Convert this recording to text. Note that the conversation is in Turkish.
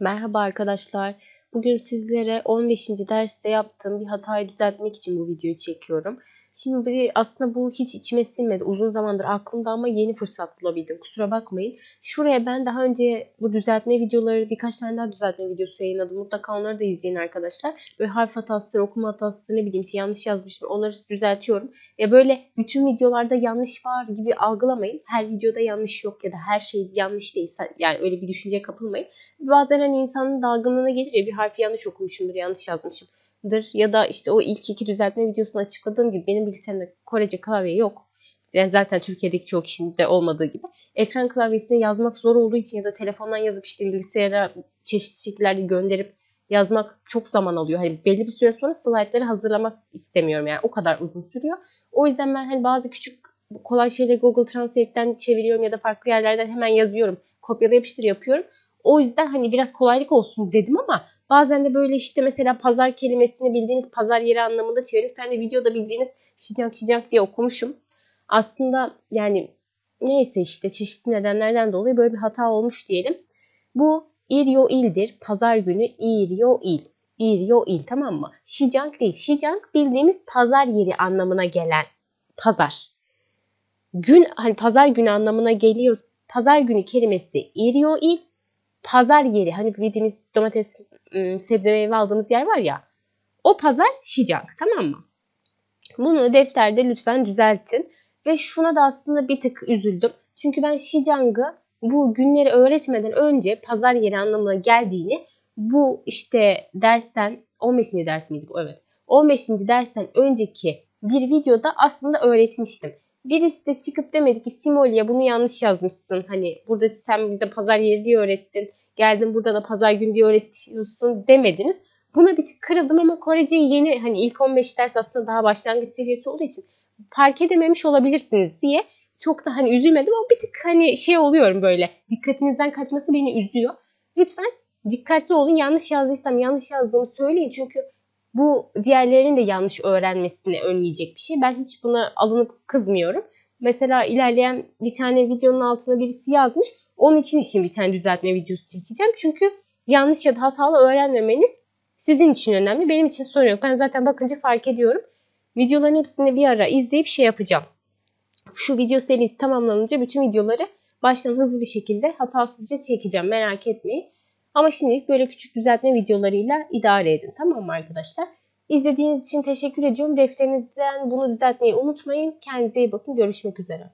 Merhaba arkadaşlar. Bugün sizlere 15. derste yaptığım bir hatayı düzeltmek için bu videoyu çekiyorum. Şimdi aslında bu hiç içime sinmedi. Uzun zamandır aklımda ama yeni fırsat bulabildim. Kusura bakmayın. Şuraya ben daha önce bu düzeltme videoları birkaç tane daha düzeltme videosu yayınladım. Mutlaka onları da izleyin arkadaşlar. Böyle harf hatasıdır, okuma hatasıdır ne bileyim şey yanlış yazmışım. Onları düzeltiyorum. Ya böyle bütün videolarda yanlış var gibi algılamayın. Her videoda yanlış yok ya da her şey yanlış değil. Yani öyle bir düşünceye kapılmayın. Bazen hani insanın dalgınlığına gelir ya bir harfi yanlış okumuşumdur, yanlış yazmışımdır. Ya da işte o ilk iki düzeltme videosunu açıkladığım gibi benim bilgisayarımda Korece klavye yok. Yani zaten Türkiye'deki çoğu kişinin de olmadığı gibi. Ekran klavyesine yazmak zor olduğu için ya da telefondan yazıp işte bilgisayara çeşitli şekillerde gönderip yazmak çok zaman alıyor. Hani belli bir süre sonra slaytları hazırlamak istemiyorum yani o kadar uzun sürüyor. O yüzden ben hani bazı küçük kolay şeyleri Google Translate'ten çeviriyorum ya da farklı yerlerden hemen yazıyorum. Kopyala yapıştır yapıyorum. O yüzden hani biraz kolaylık olsun dedim ama bazen de böyle işte mesela pazar kelimesini bildiğiniz pazar yeri anlamında çevirip ben de videoda bildiğiniz şicank şicank diye okumuşum. Aslında yani neyse işte çeşitli nedenlerden dolayı böyle bir hata olmuş diyelim. Bu İryo ildir. Pazar günü İryo il. İryo il tamam mı? Şicank değil. Şicank bildiğimiz pazar yeri anlamına gelen pazar. Gün hani pazar günü anlamına geliyor. Pazar günü kelimesi İryo il pazar yeri hani bildiğimiz domates, sebze meyve aldığımız yer var ya. O pazar Şicank tamam mı? Bunu defterde lütfen düzeltin. Ve şuna da aslında bir tık üzüldüm. Çünkü ben Şicank'ı bu günleri öğretmeden önce pazar yeri anlamına geldiğini bu işte dersten 15. ders miydi bu? Evet. 15. dersten önceki bir videoda aslında öğretmiştim. Birisi de çıkıp demedi ki Simolya bunu yanlış yazmışsın. Hani burada sen bize pazar yeri diye öğrettin. Geldin burada da pazar günü diye öğretiyorsun demediniz. Buna bir tık kırıldım ama Korece'yi yeni hani ilk 15 ders aslında daha başlangıç seviyesi olduğu için fark edememiş olabilirsiniz diye çok da hani üzülmedim ama bir tık hani şey oluyorum böyle dikkatinizden kaçması beni üzüyor. Lütfen dikkatli olun yanlış yazdıysam yanlış yazdığımı söyleyin çünkü bu diğerlerinin de yanlış öğrenmesini önleyecek bir şey. Ben hiç buna alınıp kızmıyorum. Mesela ilerleyen bir tane videonun altına birisi yazmış. Onun için için bir tane düzeltme videosu çekeceğim. Çünkü yanlış ya da hatalı öğrenmemeniz sizin için önemli. Benim için sorun yok. Ben zaten bakınca fark ediyorum. Videoların hepsini bir ara izleyip şey yapacağım. Şu video serisi tamamlanınca bütün videoları baştan hızlı bir şekilde hatasızca çekeceğim. Merak etmeyin. Ama şimdilik böyle küçük düzeltme videolarıyla idare edin. Tamam mı arkadaşlar? İzlediğiniz için teşekkür ediyorum. Defterinizden bunu düzeltmeyi unutmayın. Kendinize iyi bakın. Görüşmek üzere.